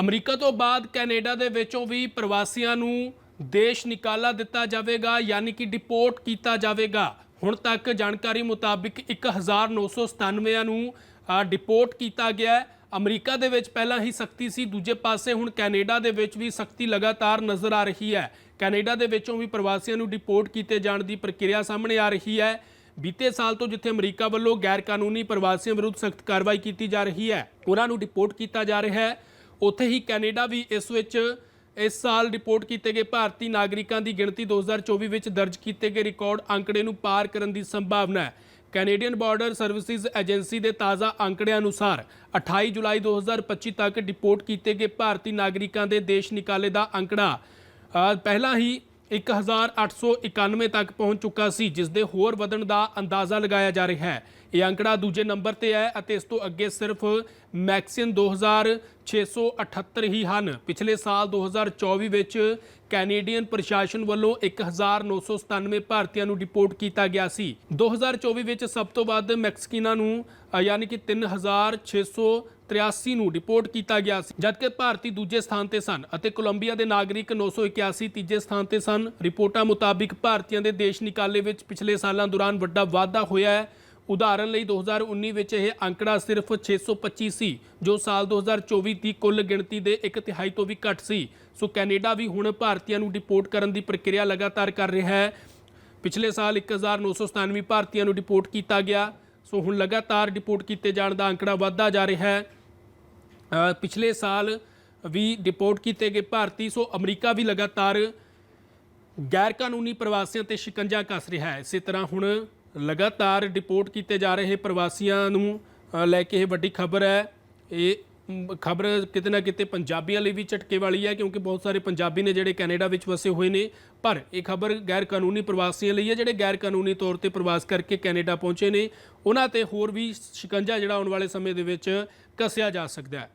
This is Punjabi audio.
ਅਮਰੀਕਾ ਤੋਂ ਬਾਅਦ ਕੈਨੇਡਾ ਦੇ ਵਿੱਚੋਂ ਵੀ ਪ੍ਰਵਾਸੀਆਂ ਨੂੰ ਦੇਸ਼ ਨਿਕਾਲਾ ਦਿੱਤਾ ਜਾਵੇਗਾ, ਯਾਨੀ ਕਿ ਡਿਪੋਰਟ ਕੀਤਾ ਜਾਵੇਗਾ। ਹੁਣ ਤੱਕ ਜਾਣਕਾਰੀ ਮੁਤਾਬਿਕ 1997 ਨੂੰ ਡਿਪੋਰਟ ਕੀਤਾ ਗਿਆ ਹੈ। ਅਮਰੀਕਾ ਦੇ ਵਿੱਚ ਪਹਿਲਾਂ ਹੀ ਸਖਤੀ ਸੀ, ਦੂਜੇ ਪਾਸੇ ਹੁਣ ਕੈਨੇਡਾ ਦੇ ਵਿੱਚ ਵੀ ਸਖਤੀ ਲਗਾਤਾਰ ਨਜ਼ਰ ਆ ਰਹੀ ਹੈ। ਕੈਨੇਡਾ ਦੇ ਵਿੱਚੋਂ ਵੀ ਪ੍ਰਵਾਸੀਆਂ ਨੂੰ ਡਿਪੋਰਟ ਕੀਤੇ ਜਾਣ ਦੀ ਪ੍ਰਕਿਰਿਆ ਸਾਹਮਣੇ ਆ ਰਹੀ ਹੈ। ਬੀਤੇ ਸਾਲ ਤੋਂ ਜਿੱਥੇ ਅਮਰੀਕਾ ਵੱਲੋਂ ਗੈਰ ਕਾਨੂੰਨੀ ਪ੍ਰਵਾਸੀਆਂ ਵਿਰੁੱਧ ਸਖਤ ਕਾਰਵਾਈ ਕੀਤੀ ਜਾ ਰਹੀ ਹੈ ਉਹਨਾਂ ਨੂੰ ਡਿਪੋਰਟ ਕੀਤਾ ਜਾ ਰਿਹਾ ਹੈ। ਉੱਥੇ ਹੀ ਕੈਨੇਡਾ ਵੀ ਇਸ ਵਿੱਚ ਇਸ ਸਾਲ ਰਿਪੋਰਟ ਕੀਤੇ ਗਏ ਭਾਰਤੀ ਨਾਗਰਿਕਾਂ ਦੀ ਗਿਣਤੀ 2024 ਵਿੱਚ ਦਰਜ ਕੀਤੇ ਗਏ ਰਿਕਾਰਡ ਅੰਕੜੇ ਨੂੰ ਪਾਰ ਕਰਨ ਦੀ ਸੰਭਾਵਨਾ ਹੈ। ਕੈਨੇਡੀਅਨ ਬਾਰਡਰ ਸਰਵਿਸਿਜ਼ ਏਜੰਸੀ ਦੇ ਤਾਜ਼ਾ ਅੰਕੜਿਆਂ ਅਨੁਸਾਰ 28 ਜੁਲਾਈ 2025 ਤੱਕ ਡਿਪੋਰਟ ਕੀਤੇ ਗਏ ਭਾਰਤੀ ਨਾਗਰਿਕਾਂ ਦੇ ਦੇਸ਼ ਨਿਕਾਲੇ ਦਾ ਅੰਕੜਾ ਪਹਿਲਾਂ ਹੀ 1891 ਤੱਕ ਪਹੁੰਚ ਚੁੱਕਾ ਸੀ, ਜਿਸ ਦੇ ਹੋਰ ਵਧਣ ਦਾ ਅੰਦਾਜ਼ਾ ਲਗਾਇਆ ਜਾ ਰਿਹਾ ਹੈ। ਇਹ ਅੰਕੜਾ ਦੂਜੇ ਨੰਬਰ ਤੇ ਹੈ ਅਤੇ ਇਸ ਤੋਂ ਅੱਗੇ ਸਿਰਫ ਮੈਕਸਿਨ 2678 ਹੀ ਹਨ। ਪਿਛਲੇ ਸਾਲ 2024 ਵਿੱਚ ਕੈਨੇਡੀਅਨ ਪ੍ਰਸ਼ਾਸਨ ਵੱਲੋਂ 1997 ਭਾਰਤੀਆਂ ਨੂੰ ਡਿਪੋਰਟ ਕੀਤਾ ਗਿਆ ਸੀ। 2024 ਵਿੱਚ ਸਭ ਤੋਂ ਵੱਧ ਮੈਕਸੀਕਨਾਂ ਨੂੰ ਯਾਨੀ ਕਿ 3683 ਨੂੰ ਡਿਪੋਰਟ ਕੀਤਾ ਗਿਆ ਸੀ। ਜਦਕਿ ਭਾਰਤੀ ਦੂਜੇ ਸਥਾਨ ਤੇ ਸਨ ਅਤੇ ਕੋਲੰਬੀਆ ਦੇ ਨਾਗਰਿਕ 981 ਤੀਜੇ ਸਥਾਨ ਤੇ ਸਨ। ਰਿਪੋਰਟਾਂ ਮੁਤਾਬਿਕ ਭਾਰਤੀਆਂ ਦੇ ਦੇਸ਼ ਨਿਕਾਲੇ ਵਿੱਚ ਪਿਛਲੇ ਸਾਲਾਂ ਦੌਰਾਨ ਵੱਡਾ ਵਾਧਾ ਹੋਇਆ ਹੈ। ਉਦਾਹਰਨ ਲਈ 2019 ਵਿੱਚ ਇਹ ਅੰਕੜਾ ਸਿਰਫ 625 ਸੀ ਜੋ ਸਾਲ 2024 ਦੀ ਕੁੱਲ ਗਿਣਤੀ ਦੇ ਇੱਕ ਤਿਹਾਈ ਤੋਂ ਵੀ ਘੱਟ ਸੀ। ਸੋ ਕੈਨੇਡਾ ਵੀ ਹੁਣ ਭਾਰਤੀਆਂ ਨੂੰ ਡਿਪੋਰਟ ਕਰਨ ਦੀ ਪ੍ਰਕਿਰਿਆ ਲਗਾਤਾਰ ਕਰ ਰਿਹਾ ਹੈ। ਪਿਛਲੇ ਸਾਲ 1997 ਭਾਰਤੀਆਂ ਨੂੰ ਡਿਪੋਰਟ ਕੀਤਾ ਗਿਆ। ਸੋ ਹੁਣ ਲਗਾਤਾਰ ਡਿਪੋਰਟ ਕੀਤੇ ਜਾਣ ਦਾ ਅੰਕੜਾ ਵਧਦਾ ਜਾ ਰਿਹਾ ਹੈ। ਪਿਛਲੇ ਸਾਲ ਵੀ ਡਿਪੋਰਟ ਕੀਤੇ ਗਏ ਭਾਰਤੀ, ਸੋ ਅਮਰੀਕਾ ਵੀ ਲਗਾਤਾਰ ਗੈਰ ਕਾਨੂੰਨੀ ਪ੍ਰਵਾਸੀਆਂ ਤੇ ਸ਼ਿਕੰਜਾ ਕੱਸ ਰਿਹਾ ਹੈ। ਇਸੇ ਤਰ੍ਹਾਂ ਹੁਣ ਲਗਾਤਾਰ ਡਿਪੋਰਟ ਕੀਤੇ ਜਾ ਰਹੇ ਪ੍ਰਵਾਸੀਆਂ ਨੂੰ ਲੈ ਕੇ ਇਹ ਵੱਡੀ ਖਬਰ ਹੈ। ਇਹ ਖਬਰ ਕਿਤੇ ਨਾ ਕਿਤੇ ਪੰਜਾਬੀਆਂ ਲਈ ਵੀ ਝਟਕੇ ਵਾਲੀ ਹੈ, ਕਿਉਂਕਿ ਬਹੁਤ ਸਾਰੇ ਪੰਜਾਬੀ ਨੇ ਜਿਹੜੇ ਕੈਨੇਡਾ ਵਿੱਚ ਵਸੇ ਹੋਏ ਨੇ। ਪਰ ਇਹ ਖਬਰ ਗੈਰ ਕਾਨੂੰਨੀ ਪ੍ਰਵਾਸੀਆਂ ਲਈ ਹੈ, ਜਿਹੜੇ ਗੈਰ ਕਾਨੂੰਨੀ ਤੌਰ ਤੇ ਪ੍ਰਵਾਸ ਕਰਕੇ ਕੈਨੇਡਾ ਪਹੁੰਚੇ ਨੇ। ਉਹਨਾਂ ਤੇ ਹੋਰ ਵੀ ਸ਼ਿਕੰਜਾ ਜਿਹੜਾ ਆਉਣ ਵਾਲੇ ਸਮੇਂ ਦੇ ਵਿੱਚ ਕੱਸਿਆ ਜਾ ਸਕਦਾ ਹੈ।